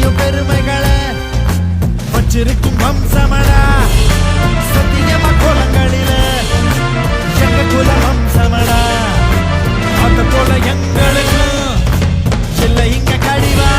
செய்யும் பெருமைகளை வச்சிருக்கும் வம்சமடா. சத்தியம குலங்களில எங்க குல வம்சமடா. அந்த குல எங்களுக்கு இல்லை இங்க கடிவா